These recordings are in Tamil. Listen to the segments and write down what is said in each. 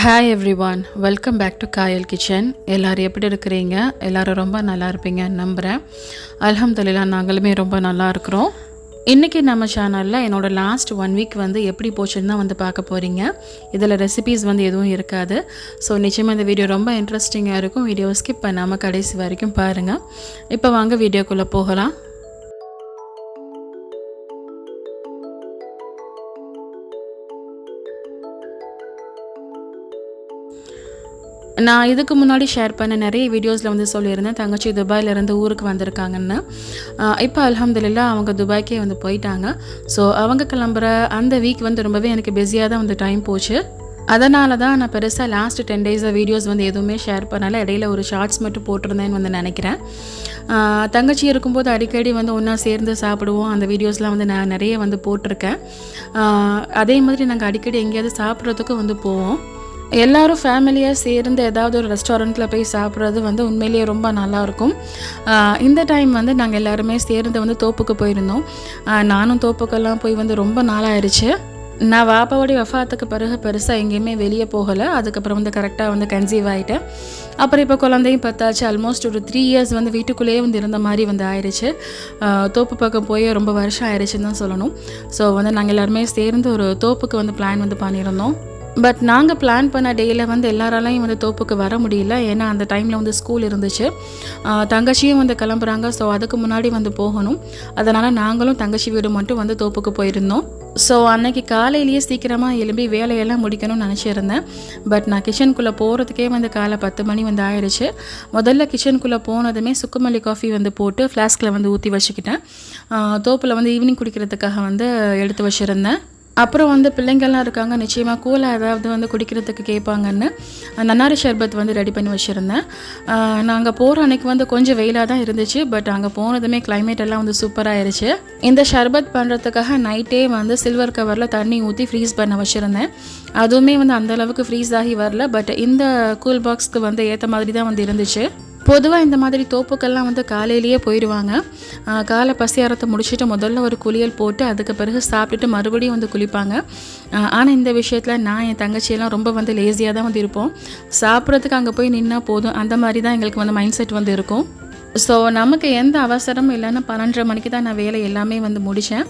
Hi everyone welcome back to Kayal Kitchen எல்லோரும் எப்படி இருக்கிறீங்க? எல்லோரும் ரொம்ப நல்லா இருப்பீங்கன்னு நம்புகிறேன் அலமதுல்லா நாங்களுமே ரொம்ப நல்லா இருக்கிறோம். இன்றைக்கி நம்ம சேனலில் என்னோட லாஸ்ட் ஒன் வீக் வந்து எப்படி போச்சுன்னு தான் வந்து பார்க்க போகிறீங்க இதில் ரெசிபீஸ் வந்து எதுவும் இருக்காது. ஸோ நிச்சயமாக இந்த வீடியோ ரொம்ப இன்ட்ரெஸ்டிங்காக இருக்கும். வீடியோ ஸ்கிப் பண்ணாமல் கடைசி வரைக்கும் பாருங்கள் இப்போ வாங்க வீடியோக்குள்ளே போகலாம். நான் இதுக்கு முன்னாடி ஷேர் பண்ண நிறைய வீடியோஸில் வந்து சொல்லியிருந்தேன். தங்கச்சி துபாயிலேருந்து ஊருக்கு வந்திருக்காங்கன்னு இப்போ அலமதுல்லா அவங்க துபாய்க்கே வந்து போயிட்டாங்க. ஸோ அவங்க கிளம்புற அந்த வீக் வந்து ரொம்பவே எனக்கு பிஸியாக தான் வந்து டைம் போச்சு. அதனால தான் நான் பெருசாக லாஸ்ட் டென் டேஸாக வீடியோஸ் வந்து எதுவுமே ஷேர் பண்ணல. இடையில ஒரு ஷார்ட்ஸ் மட்டும் போட்டிருந்தேன்னு வந்து நினைக்கிறேன். தங்கச்சி இருக்கும்போது அடிக்கடி வந்து ஒன்றா சேர்ந்து சாப்பிடுவோம். அந்த வீடியோஸ்லாம் வந்து நான் நிறைய வந்து போட்டிருக்கேன். அதே மாதிரி நாங்கள் அடிக்கடி எங்கேயாவது சாப்பிட்றதுக்கும் வந்து போவோம். எல்லாரும் ஃபேமிலியாக சேர்ந்து ஏதாவது ஒரு ரெஸ்டாரண்ட்டில் போய் சாப்பிட்றது வந்து உண்மையிலேயே ரொம்ப நல்லாயிருக்கும் இந்த டைம் வந்து நாங்கள் எல்லாருமே சேர்ந்து வந்து தோப்புக்கு போயிருந்தோம். நானும் தோப்புக்கெல்லாம் போய் வந்து ரொம்ப நாளாயிருச்சு. நான் வாப்பாவோடைய வஃபாத்துக்கு பிறகு பெருசாக எங்கேயுமே வெளியே போகலை. அதுக்கப்புறம் வந்து கரெக்டாக வந்து கன்சீவ் ஆகிட்டேன் அப்புறம் இப்போ குழந்தையும் பார்த்தாச்சு ஆல்மோஸ்ட் ஒரு த்ரீ இயர்ஸ் வந்து வீட்டுக்குள்ளேயே வந்து இருந்த மாதிரி வந்து ஆயிடுச்சு தோப்பு பக்கம் போய் ரொம்ப வருஷம் ஆயிடுச்சுன்னு தான் சொல்லணும். ஸோ வந்து நாங்கள் எல்லாருமே சேர்ந்து ஒரு தோப்புக்கு வந்து பிளான் வந்து பண்ணியிருந்தோம். பட் நாங்கள் பிளான் பண்ண டேயில் வந்து எல்லாராலையும் வந்து தோப்புக்கு வர முடியல. ஏன்னா அந்த டைமில் வந்து ஸ்கூல் இருந்துச்சு. தங்கச்சியும் வந்து கிளம்புறாங்க. ஸோ அதுக்கு முன்னாடி வந்து போகணும். அதனால் நாங்களும் தங்கச்சி வீடு மட்டும் வந்து தோப்புக்கு போயிருந்தோம். ஸோ அன்னைக்கு காலையிலேயே சீக்கிரமாக எழும்பி வேலையெல்லாம் முடிக்கணும்னு நினச்சிருந்தேன். பட் நான் கிச்சனுக்குள்ளே போகிறதுக்கே வந்து காலை பத்து மணி வந்து ஆயிடுச்சு முதல்ல கிச்சனுக்குள்ளே போனதுமே சுக்குமல்லி காஃபி வந்து போட்டு ஃப்ளாஸ்கில் வந்து ஊற்றி வச்சுக்கிட்டேன். தோப்பில் வந்து ஈவினிங் குடிக்கிறதுக்காக வந்து எடுத்து வச்சுருந்தேன். அப்புறம் வந்து பிள்ளைங்கள்லாம் இருக்காங்க நிச்சயமாக கூலாக ஏதாவது வந்து குடிக்கிறதுக்கு கேட்பாங்கன்னு நன்னாரி ஷர்பத் வந்து ரெடி பண்ணி வச்சுருந்தேன். நாங்கள் போகிற அன்னைக்கு வந்து கொஞ்சம் வெயிலாக தான் இருந்துச்சு பட் அங்கே போனதுமே கிளைமேட் எல்லாம் வந்து சூப்பராகிருச்சு இந்த ஷர்பத் பண்ணுறதுக்காக நைட்டே வந்து சில்வர் கவரில் தண்ணி ஊற்றி ஃப்ரீஸ் பண்ண வச்சுருந்தேன். அதுவுமே வந்து அந்தளவுக்கு ஃப்ரீஸ் ஆகி வரல பட் இந்த கூல் பாக்ஸ்க்கு வந்து ஏற்ற மாதிரி தான் வந்து இருந்துச்சு. பொதுவாக இந்த மாதிரி தோப்புக்கெல்லாம் வந்து காலையிலேயே போயிடுவாங்க காலை பசியாரத்தை முடிச்சுட்டு முதல்ல ஒரு குளியல் போட்டு அதுக்கு பிறகு சாப்பிட்டுட்டு மறுபடியும் வந்து குளிப்பாங்க. ஆனால் இந்த விஷயத்தில் நான் என் தங்கச்சியெல்லாம் ரொம்ப வந்து லேசியாக தான் வந்து இருப்போம். சாப்பிட்றதுக்கு அங்கே போய் நின்னா போதும். அந்த மாதிரி தான் எங்களுக்கு வந்து மைண்ட் செட் வந்து இருக்கும். ஸோ நமக்கு எந்த அவசரமும் இல்லைன்னா பன்னெண்டரை மணிக்கு தான் நான் வேலை எல்லாமே வந்து முடித்தேன்.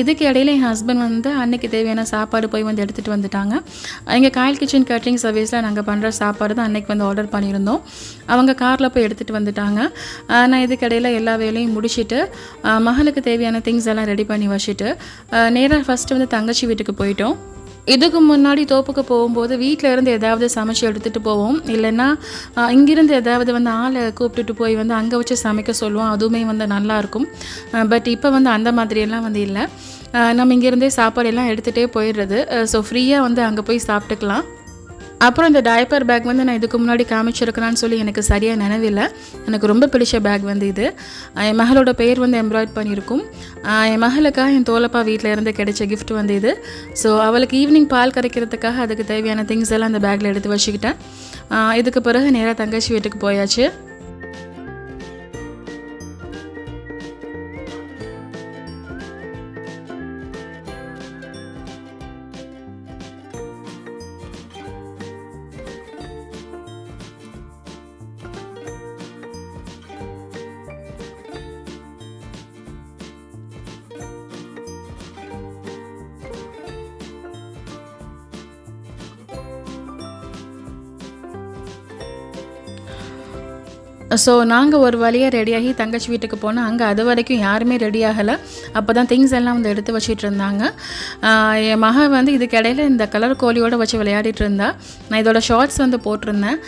இதுக்கு இடையில என் ஹஸ்பண்ட் வந்து அன்னைக்கு தேவையான சாப்பாடு போய் வந்து எடுத்துகிட்டு வந்துட்டாங்க. எங்கள் காயல் கிச்சன் கேட்ரிங் சர்வீஸில் நாங்கள் பண்ணுற சாப்பாடு தான் அன்னைக்கு வந்து ஆர்டர் பண்ணியிருந்தோம். அவங்க காரில் போய் எடுத்துகிட்டு வந்துட்டாங்க. நான் இதுக்கு இடையில எல்லா வேலையும் முடிச்சுட்டு மகளுக்கு தேவையான திங்ஸ் எல்லாம் ரெடி பண்ணி வச்சுட்டு நேராக ஃபஸ்ட்டு வந்து தங்கச்சி வீட்டுக்கு போயிட்டோம். இதுக்கு முன்னாடி தோப்புக்கு போகும்போது வீட்டில் இருந்து ஏதாவது சமைச்சு எடுத்துகிட்டு போவோம். இல்லைன்னா இங்கேருந்து ஏதாவது வந்து ஆளை கூப்பிட்டுட்டு போய் வந்து அங்கே வச்சு சமைக்க சொல்லுவோம். அதுவுமே வந்து நல்லாயிருக்கும் பட் இப்போ வந்து அந்த மாதிரியெல்லாம் வந்து இல்லை. நம்ம இங்கேருந்தே சாப்பாடு எல்லாம் எடுத்துகிட்டே போயிடுறது. ஸோ ஃப்ரீயாக வந்து அங்கே போய் சாப்பிட்டுக்கலாம். அப்புறம் இந்த டயப்பர் பேக் வந்து நான் இதுக்கு முன்னாடி காமிச்சிருக்கிறேன்னு சொல்லி எனக்கு சரியாக நினைவில்லை. எனக்கு ரொம்ப பிடிச்ச பேக் வந்து இது. என் மகளோட பெயர் வந்து எம்ப்ராய்ட் பண்ணியிருக்கும். என் மகளுக்காக என் தோலப்பா வீட்டில் இருந்து கிடைச்ச கிஃப்ட் வந்து இது. ஸோ அவளுக்கு ஈவினிங் பால் கரைக்கிறதுக்காக அதுக்கு தேவையான திங்ஸ் எல்லாம் அந்த பேக்கில் எடுத்து வச்சுக்கிட்டேன். இதுக்கு பிறகு நேராக தங்கச்சி வீட்டுக்கு போயாச்சு. ஸோ நாங்கள் ஒரு வழியாக ரெடியாகி தங்கச்சி வீட்டுக்கு போனோம். அங்கே அது வரைக்கும் யாருமே ரெடி ஆகலை. அப்போ தான் திங்ஸ் எல்லாம் வந்து எடுத்து வச்சுட்டு இருந்தாங்க. என் மக வந்து இதுக்கு இடையில இந்த கலர் கோழியோட வச்சு விளையாடிட்டு இருந்தா. நான் இதோட ஷார்ட்ஸ் வந்து போட்டிருந்தேன்.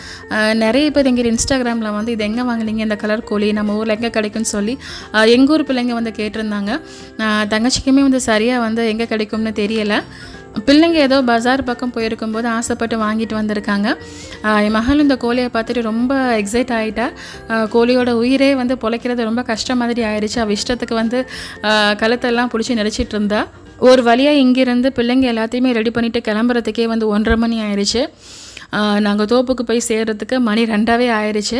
நிறைய பேர் எங்கள் இன்ஸ்டாகிராமில் வந்து இது எங்கே வாங்குனீங்க இந்த கலர் கோழி? நம்ம ஊரில் எங்கே கிடைக்கும்னு சொல்லி எங்கள் ஊர் பிள்ளைங்க வந்து கேட்டிருந்தாங்க. தங்கச்சிக்குமே வந்து சரியாக வந்து எங்கே கிடைக்கும்னு தெரியலை. பிள்ளைங்க ஏதோ பஜார் பக்கம் போயிருக்கும்போது ஆசைப்பட்டு வாங்கிட்டு வந்திருக்காங்க. என் மகள் இந்த கோழியை பார்த்துட்டு ரொம்ப எக்ஸைட் ஆகிட்டா கோழியோட உயிரே வந்து பொழைக்கிறது ரொம்ப கஷ்டம் மாதிரி ஆயிடுச்சு அவள் இஷ்டத்துக்கு வந்து கழுத்தெல்லாம் பிடிச்சி நெரிச்சிட்டு இருந்தா. ஒரு வழியாக இங்கேருந்து பிள்ளைங்க எல்லாத்தையுமே ரெடி பண்ணிட்டு கிளம்புறதுக்கே வந்து ஒன்றரை மணி ஆயிடுச்சு நாங்கள் தோப்புக்கு போய் சேர்கிறதுக்கு மணி ரெண்டாவே ஆயிடுச்சு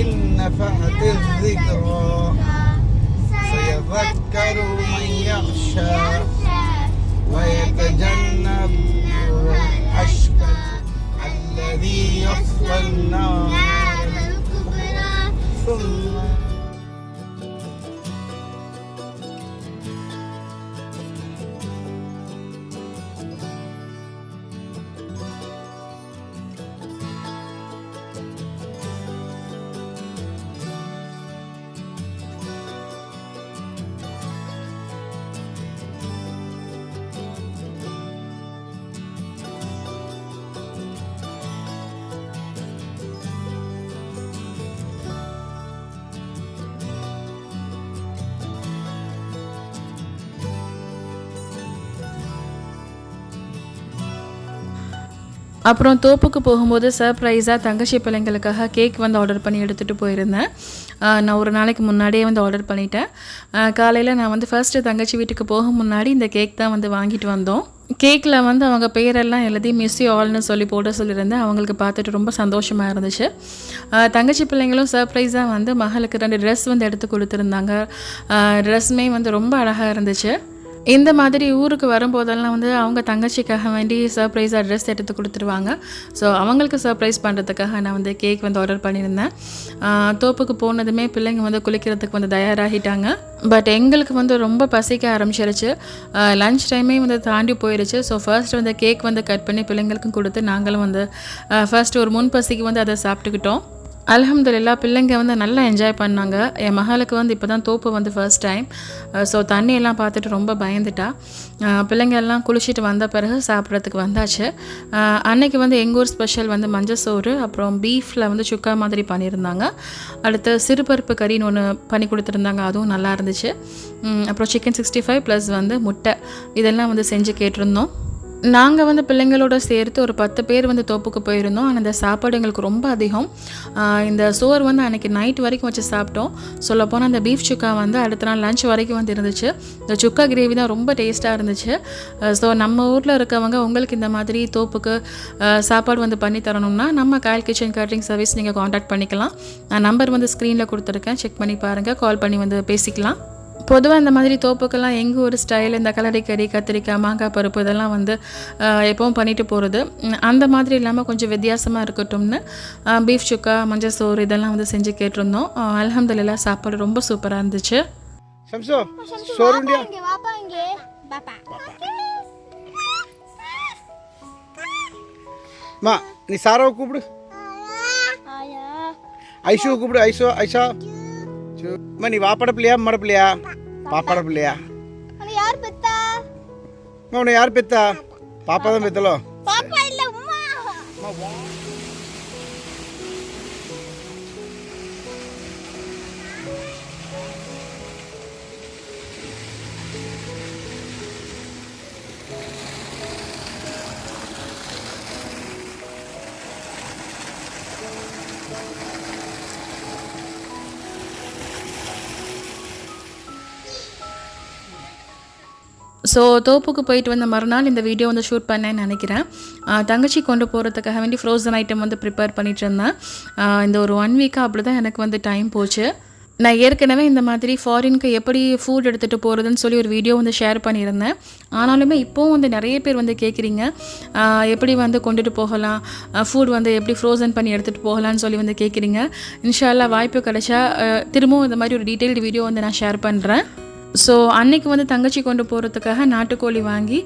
إن نفعت الذكرى سيذكر من يخشى ويتجنب الأشقى الذي يصلى النار ثم அப்புறம் தோப்புக்கு போகும்போது சர்ப்ரைஸாக தங்கச்சி பிள்ளைங்களுக்காக கேக் வந்து ஆர்டர் பண்ணி எடுத்துகிட்டு போயிருந்தேன். நான் ஒரு நாளைக்கு முன்னாடியே வந்து ஆர்டர் பண்ணிட்டேன். காலையில் நான் வந்து ஃபர்ஸ்ட்டு தங்கச்சி வீட்டுக்கு போக முன்னாடி இந்த கேக் தான் வந்து வாங்கிட்டு வந்தோம். கேக்கில் வந்து அவங்க பேரெல்லாம் எழுதி மிஸ் ஆல்னு சொல்லி போட சொல்லியிருந்தேன். அவங்களுக்கு பார்த்துட்டு ரொம்ப சந்தோஷமாக இருந்துச்சு. தங்கச்சி பிள்ளைங்களும் சர்ப்ரைஸாக வந்து மகளுக்கு ரெண்டு ட்ரெஸ் வந்து எடுத்து கொடுத்துருந்தாங்க. ட்ரெஸ்ஸுமே வந்து ரொம்ப அழகாக இருந்துச்சு. இந்த மாதிரி ஊருக்கு வரும்போதெல்லாம் வந்து அவங்க தங்கச்சிக்காக வேண்டி சர்ப்ரைஸாக ட்ரெஸ் எடுத்து கொடுத்துருவாங்க. ஸோ அவங்களுக்கு சர்ப்ரைஸ் பண்ணுறதுக்காக நான் வந்து கேக் வந்து ஆர்டர் பண்ணியிருந்தேன். தோப்புக்கு போனதுமே பிள்ளைங்க வந்து குளிக்கிறதுக்கு வந்து தயாராகிட்டாங்க. பட் எங்களுக்கு வந்து ரொம்ப பசிக்க ஆரம்பிச்சிருச்சு. லஞ்ச் டைமே வந்து தாண்டி போயிடுச்சு ஸோ ஃபர்ஸ்ட் வந்து கேக் வந்து கட் பண்ணி பிள்ளைங்களுக்கும் கொடுத்து நாங்களும் வந்து ஃபர்ஸ்ட் ஒரு முன் பசிக்கு வந்து அதை சாப்பிட்டுக்கிட்டோம். அலமதுல்லா பிள்ளைங்க வந்து நல்லா என்ஜாய் பண்ணாங்க. என் மகளுக்கு வந்து இப்போ தான் தோப்பு வந்து ஃபர்ஸ்ட் டைம் ஸோ தண்ணியெல்லாம் பார்த்துட்டு ரொம்ப பயந்துட்டா. பிள்ளைங்க எல்லாம் குளிச்சுட்டு வந்த பிறகு சாப்பிட்றதுக்கு வந்தாச்சு. அன்னைக்கு வந்து எங்கள் ஊர் ஸ்பெஷல் வந்து மஞ்சள் சோறு அப்புறம் பீஃபில் வந்து சுக்கா மாதிரி பண்ணியிருந்தாங்க. அடுத்து சிறுபருப்பு கறின்னு ஒன்று பண்ணி கொடுத்துருந்தாங்க அதுவும் நல்லா இருந்துச்சு. அப்புறம் சிக்கன் சிக்ஸ்டி ஃபைவ் ப்ளஸ் வந்து முட்டை. இதெல்லாம் வந்து செஞ்சு கேட்டிருந்தோம். நாங்கள் வந்து பிள்ளைங்களோட சேர்த்து ஒரு பத்து பேர் வந்து தோப்புக்கு போயிருந்தோம். ஆனால் இந்த சாப்பாடு எங்களுக்கு ரொம்ப அதிகம். இந்த சோறு வந்து அன்றைக்கி நைட் வரைக்கும் வச்சு சாப்பிட்டோம். சொல்லப்போனால் அந்த பீஃப் சுக்கா வந்து அடுத்த நாள் லஞ்ச் வரைக்கும் வந்து இருந்துச்சு. இந்த சுக்கா கிரேவி தான் ரொம்ப டேஸ்ட்டாக இருந்துச்சு. ஸோ நம்ம ஊரில் இருக்கவங்க உங்களுக்கு இந்த மாதிரி தோப்புக்கு சாப்பாடு வந்து பண்ணி தரணும்னா நம்ம காயல் கிச்சன் கேட்ரிங் சர்வீஸ் நீங்கள் காண்டாக்ட் பண்ணிக்கலாம். நான் நம்பர் வந்து ஸ்க்ரீனில் கொடுத்துருக்கேன். செக் பண்ணி பாருங்கள் கால் பண்ணி வந்து பேசிக்கலாம். பொதுவாக இந்த மாதிரி தோப்புக்கெல்லாம் எங்கள் ஒரு ஸ்டைல் இந்த கலரிக்கறி கத்திரிக்காய் மாங்காய் பருப்பு இதெல்லாம் வந்து எப்பவும் பண்ணிட்டு போகிறது அந்த மாதிரி இல்லாமல் கொஞ்சம் வித்தியாசமாக இருக்கட்டும்னு பீஃப் சுக்கா மஞ்சள் சோறு இதெல்லாம் வந்து செஞ்சு கேட்டிருந்தோம். அலமதுல்லா சாப்பாடு ரொம்ப சூப்பராக இருந்துச்சு. மா நீ சாராவை கூப்பிடு. ஐஷுவை கூப்பிடு ஐஷோ ஐஷா. அம்மா நீ வாப்பாட பிள்ளையா அம்மாட பிள்ளையா? பாப்பாட பிள்ளையா? யார் பெத்தா? அம்மா உன்னை யார் பெத்தா? பாப்பா தான் பெத்தலோ பாப்பா இல்ல உம்மா ஸோ தோப்புக்கு போயிட்டு வந்த மறுநாள் இந்த வீடியோ வந்து ஷூட் பண்ணேன்னு நினைக்கிறேன். தங்கச்சி கொண்டு போகிறதுக்காக வேண்டி ஃப்ரோசன் ஐட்டம் வந்து ப்ரிப்பேர் பண்ணிட்டு இருந்தேன். இந்த ஒரு ஒன் வீக்காக அப்படி தான் எனக்கு வந்து டைம் போச்சு. நான் ஏற்கனவே இந்த மாதிரி ஃபாரினுக்கு எப்படி ஃபுட் எடுத்துகிட்டு போகிறதுன்னு சொல்லி ஒரு வீடியோ வந்து ஷேர் பண்ணியிருந்தேன். ஆனாலுமே இப்போவும் வந்து நிறைய பேர் வந்து கேட்குறீங்க எப்படி வந்து கொண்டுட்டு போகலாம்? ஃபுட் வந்து எப்படி ஃப்ரோசன் பண்ணி எடுத்துகிட்டு போகலான்னு சொல்லி வந்து கேட்குறீங்க இன்ஷால்லா வாய்ப்பு கிடைச்சா திரும்பவும் இந்த மாதிரி ஒரு டீட்டெயில்டு வீடியோ வந்து நான் ஷேர் பண்ணுறேன் ஸோ அன்னைக்கு வந்து தங்கச்சி கொண்டு போகிறதுக்காக நாட்டுக்கோழி வாங்கி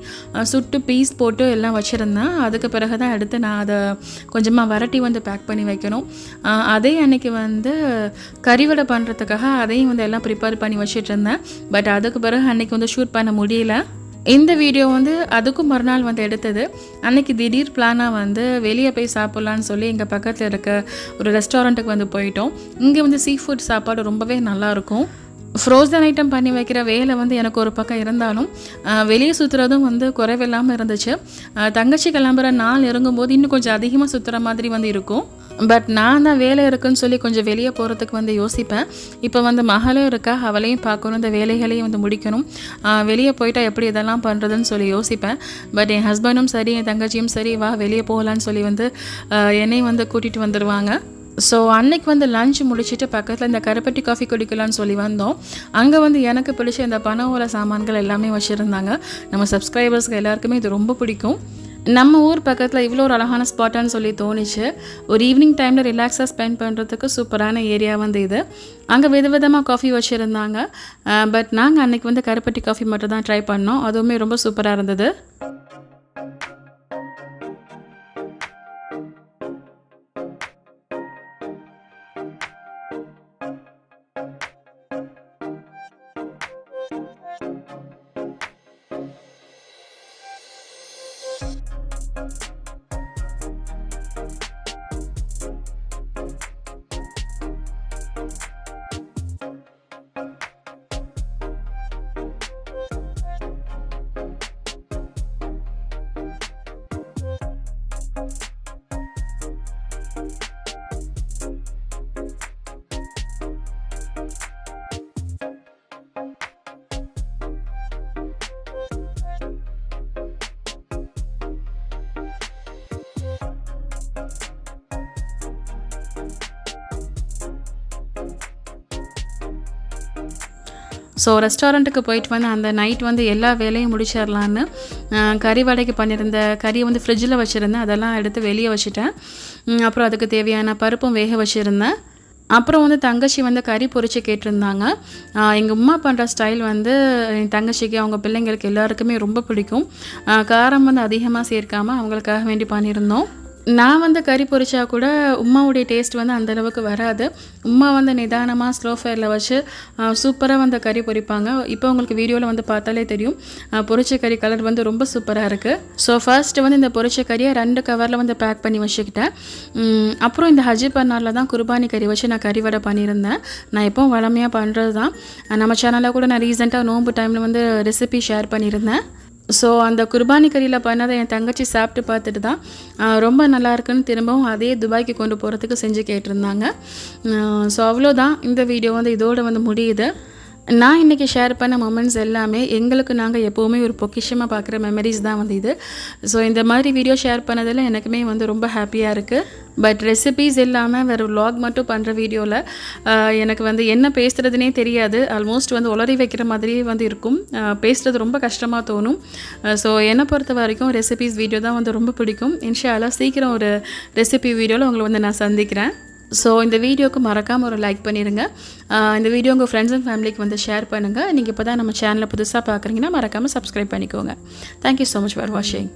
சுட்டு பீஸ் போட்டு எல்லாம் வச்சுருந்தேன். அதுக்கு பிறகு தான் எடுத்து நான் அதை கொஞ்சமாக வரட்டி வந்து பேக் பண்ணி வைக்கணும். அதே அன்னைக்கு வந்து கறிவடை பண்ணுறதுக்காக அதையும் வந்து எல்லாம் ப்ரிப்பேர் பண்ணி வச்சுட்டு இருந்தேன். பட் அதுக்கு பிறகு அன்னைக்கு வந்து ஷூட் பண்ண முடியல. இந்த வீடியோ வந்து அதுக்கும் மறுநாள் வந்து எடுத்தது. அன்னைக்கு திடீர் பிளானாக வந்து வெளியே போய் சாப்பிட்லான்னு சொல்லி எங்கள் பக்கத்தில் இருக்க ஒரு ரெஸ்டாரண்ட்டுக்கு வந்து போயிட்டோம். இங்கே வந்து சீ ஃபுட் சாப்பாடு ரொம்பவே நல்லாயிருக்கும் ஃப்ரோசன் ஐட்டம் பண்ணி வைக்கிற வேலை வந்து எனக்கு ஒரு பக்கம் இருந்தாலும் வெளியே சுற்றுறதும் வந்து குறைவில்லாமல் இருந்துச்சு. தங்கச்சி கிளம்புற நாள் இறங்கும்போது இன்னும் கொஞ்சம் அதிகமாக சுற்றுற மாதிரி வந்து இருக்கும். பட் நான் தான் வேலை இருக்குன்னு சொல்லி கொஞ்சம் வெளியே போகிறதுக்கு வந்து யோசிப்பேன். இப்போ வந்து மகளும் இருக்கா அவளையும் பார்க்கணும் இந்த வேலைகளையும் வந்து முடிக்கணும். வெளியே போயிட்டால் எப்படி இதெல்லாம் பண்ணுறதுன்னு சொல்லி யோசிப்பேன். பட் என் ஹஸ்பண்டும் சரி என் தங்கச்சியும் சரி வா வெளியே போகலான்னு சொல்லி வந்து என்னையும் வந்து கூட்டிகிட்டு வந்துடுவாங்க ஸோ அன்னைக்கு வந்து லஞ்ச் முடிச்சுட்டு பக்கத்தில் இந்த கருப்பட்டி காஃபி குடிக்கலாம்னு சொல்லி வந்தோம். அங்கே வந்து எனக்கு பிடிச்ச இந்த பனை ஓலை சாமான்கள் எல்லாமே வச்சுருந்தாங்க. நம்ம சப்ஸ்கிரைபர்ஸ்க்கு எல்லாருக்குமே இது ரொம்ப பிடிக்கும். நம்ம ஊர் பக்கத்தில் இவ்வளோ ஒரு அழகான ஸ்பாட்டான்னு சொல்லி தோணுச்சு. ஒரு ஈவினிங் டைமில் ரிலாக்ஸாக ஸ்பெண்ட் பண்ணுறதுக்கு சூப்பரான ஏரியா வந்து இது. அங்கே விதவிதமாக காஃபி வச்சுருந்தாங்க. பட் நாங்கள் அன்றைக்கி வந்து கருப்பட்டி காஃபி மட்டும் தான் ட்ரை பண்ணோம். அதுவுமே ரொம்ப சூப்பராக இருந்தது. ஸோ ரெஸ்டாரண்ட்டுக்கு போயிட்டு வந்து அந்த நைட் வந்து எல்லா வேலையும் முடிச்சிடலான்னு கறி வடைக்கு பண்ணியிருந்த கறியை வந்து ஃப்ரிட்ஜில் வச்சுருந்தேன். அதெல்லாம் எடுத்து வெளியே வச்சுட்டேன். அப்புறம் அதுக்கு தேவையான பருப்பும் வேக வச்சுருந்தேன். அப்புறம் வந்து தங்கச்சி வந்து கறி பொரிச்சு கேட்டிருந்தாங்க. எங்கள் உமா பண்ணுற ஸ்டைல் வந்து என் தங்கச்சிக்கு அவங்க பிள்ளைங்களுக்கு எல்லாருக்குமே ரொம்ப பிடிக்கும். காரம் வந்து அதிகமாக சேர்க்காமல் அவங்களுக்காக வேண்டி பண்ணியிருந்தோம். நான் வந்து கறி பொரிச்சா கூட உமாவுடைய டேஸ்ட் வந்து அந்த அளவுக்கு வராது. உமா வந்து நிதானமாக ஸ்லோ ஃபயரில் வச்சு சூப்பராக வந்து கறி பொரிப்பாங்க. இப்போ உங்களுக்கு வீடியோவில் வந்து பார்த்தாலே தெரியும். பொரிச்ச கறி கலர் வந்து ரொம்ப சூப்பராக இருக்குது ஸோ ஃபர்ஸ்ட் வந்து இந்த பொரிச்ச கறியை ரெண்டு கவரில் வந்து பேக் பண்ணி வச்சுக்கிட்டேன். அப்புறம் இந்த ஹஜி பன்னாரில் தான் குர்பானி கறி வச்சு நான் கறி வடை பண்ணியிருந்தேன். நான் எப்பவும் வளமையாக பண்ணுறது தான் நம்ம சேனலில் கூட நான் ரீசெண்டாக நோன்பு டைமில் வந்து ரெசிபி ஷேர் பண்ணியிருந்தேன். ஸோ அந்த குர்பானி கறியில் பண்ணதை என் தங்கச்சி சாப்பிட்டு பார்த்துட்டு தான் ரொம்ப நல்லா இருக்குன்னு திரும்பவும் அதே துபாய்க்கு கொண்டு போகிறதுக்கு செஞ்சு கேட்டிருந்தாங்க. ஸோ அவ்வளோதான். இந்த வீடியோ வந்து இதோடு வந்து முடியுது. நான் இன்றைக்கி ஷேர் பண்ண மொமெண்ட்ஸ் எல்லாமே எங்களுக்கு நாங்கள் எப்போவுமே ஒரு பொக்கிஷமாக பார்க்குற மெமரிஸ் தான் வந்து இது. ஸோ இந்த மாதிரி வீடியோ ஷேர் பண்ணதில் எனக்குமே வந்து ரொம்ப ஹாப்பியாக இருக்குது பட் ரெசிபீஸ் இல்லாமல் வேறு vlog மட்டும் பண்ணுற வீடியோவில் எனக்கு வந்து என்ன பேசுகிறதுனே தெரியாது. ஆல்மோஸ்ட் வந்து உளறி வைக்கிற மாதிரியே வந்து இருக்கும். பேசுகிறது ரொம்ப கஷ்டமாக தோணும். ஸோ என்னை பொறுத்த வரைக்கும் ரெசிபீஸ் வீடியோ தான் வந்து ரொம்ப பிடிக்கும். இன்ஷால்லா சீக்கிரம் ஒரு ரெசிபி வீடியோவில் உங்களை வந்து நான் சந்திக்கிறேன். ஸோ இந்த வீடியோக்கு மறக்காமல் ஒரு லைக் பண்ணிடுங்க இந்த வீடியோ உங்கள் ஃப்ரெண்ட்ஸ் அண்ட் ஃபேமிலிக்கு வந்து ஷேர் பண்ணுங்கள் நீங்கள் இப்போ தான் நம்ம சேனலை புதுசாக பார்க்குறீங்கன்னா மறக்காமல் சப்ஸ்கிரைப் பண்ணிக்கோங்க. தேங்க்யூ ஸோ மச் ஃபார் வாட்சிங்